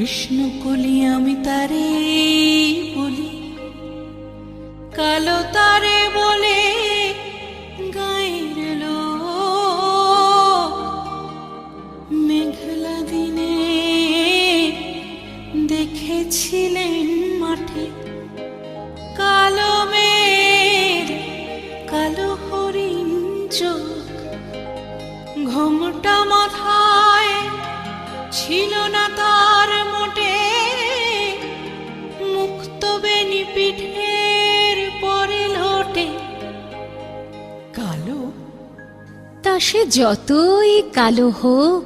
কৃষ্ণ কলি আমি তারে বলি। কালো তারে বলে গায়ের মেঘলা দিনে দেখেছিলেন মাঠে। কালো মেঘ, কালো হরিণ চোখ। ঘোমটা কালো? তা সে যতই কালো হোক,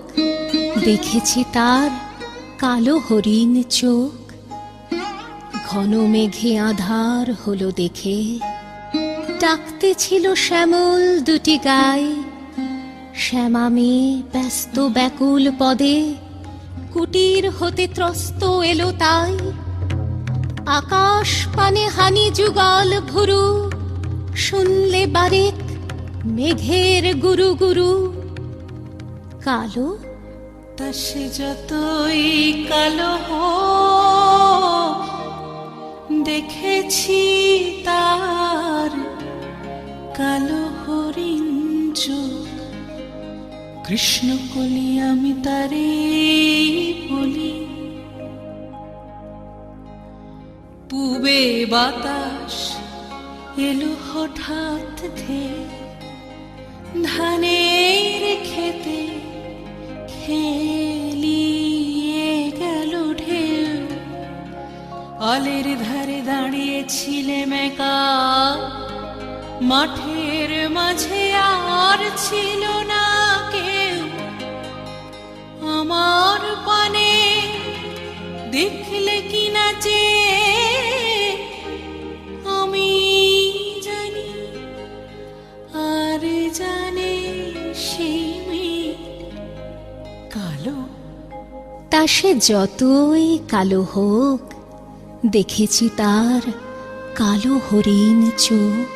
দেখেছি তার কালো হরিণ চোখ। ঘন মেঘে আধার হলো দেখে, ডাকতে ছিল শ্যামল দুটি গায়ে। শ্যামা মেয়ে ব্যস্ত ব্যাকুল পদে, কুটির হতে ত্রস্ত এলো তাই। আকাশ পানে হানি যুগল ভুরু, শুনলে বারেক মেঘের গুরু গুরু। কালো? তা সে যতই কালো হোক দেখেছি তার কালো হরিণ কৃষ্ণ কলি আমি তারে বলি, পূবে বাতাস এলো হঠাৎ ধে। ধানের খেতে খেলিয়ে গেল অলের ধারে দাঁড়িয়েছিলে মেকা। মাঠের মাঝে আর ছিল না কেউ। আমার পানে দেখলে কালো। তা সে যতই কালো হোক, দেখেছি তার কালো হরিণ চোখ।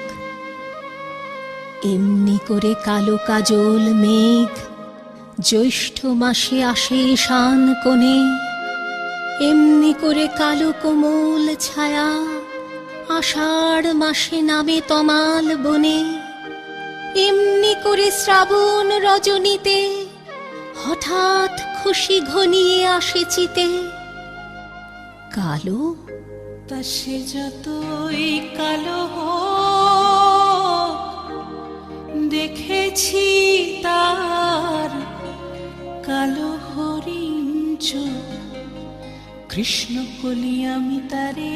এমনি করে কালো কাজল মেঘ, জ্যৈষ্ঠ মাসে আসে শান কোণে। এমনি করে কালো কোমল ছায়া, আষাঢ় মাসে নামে তমাল বনে। এমনি করে শ্রাবণ রজনীতে হঠাৎ খুশি ঘনিয়ে আসে চিতে। কালো? তা সে যতই কালো দেখেছি তার কালো হরিণ কৃষ্ণ কলি আমি তারে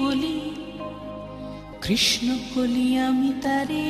বলি, কৃষ্ণ কলি আমি তারে